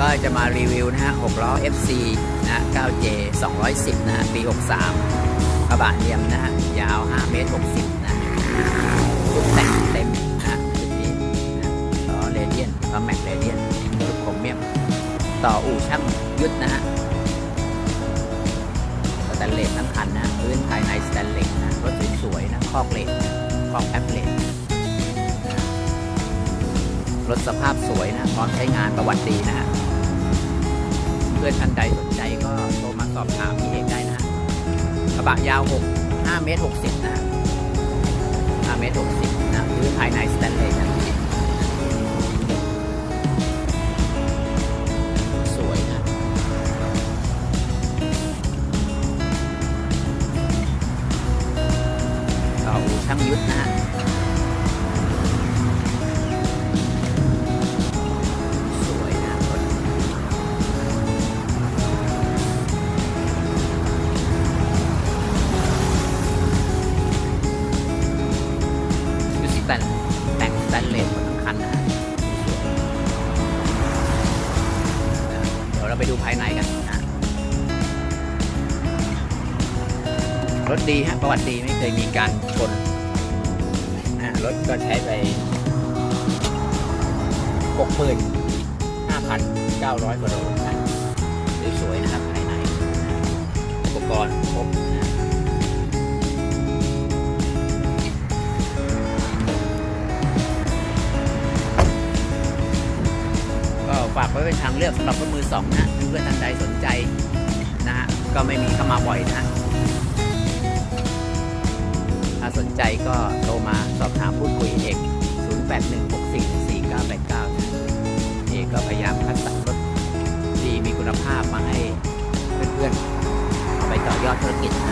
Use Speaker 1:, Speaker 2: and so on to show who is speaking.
Speaker 1: ก็จะมารีวิวนะฮะ6ล้อ FC นะ 9J 210 นะฮะ ปี 63 กระบะเนียมนะฮะ ยาว 5 เมตร 60 นะชุดแต่งเต็มนะฮะชุดนี้นะล้อเรเดียนล้อแม็กเรเดียนลูกโครเมียม ต่ออู่ช่างยุทธนะฮะสแตนเลสทั้งคันนะ พื้นภายในสแตนเลสนะ รถสวยๆนะ คอกเหล็กคอกแอปเหล็ก รถสภาพสวยนะพร้อมใช้งานประวัติดีนะฮะเพื่อนท่านใดสนใจก็โทรมาสอบถามพี่เอกได้นะกระบะยาว 6 5 เมตร 60 นะ5เมตร 60 นะพื้นภายในสแตนเลสนะสวยนะต่ออูช่างยุทธนะ แต่แต่งสแตนเลสหมดทั้งคันนะฮะเดี๋ยวเราไปดูภายในกันนะรถดีฮะประวัติดีไม่เคยมีการชนนะรถก็ใช้ไปหกหมื่นห้าพันเก้าร้อยกว่าโลนะสวยๆนะครับภายในอุปกรณ์ครบนะ ฝากไว้เป็นทางเลือกสำหรับรถมือสองนะเพื่อนๆท่านใดสนใจนะฮะก็ไม่มีเข้ามาบ่อยนะถ้าสนใจก็โทรมาสอบถามพูดคุยเอก0816444989นะเอกก็พยายามคัดสรรรถดีมีคุณภาพมาให้เพื่อนๆเอาไปต่อยอดธุรกิจนะ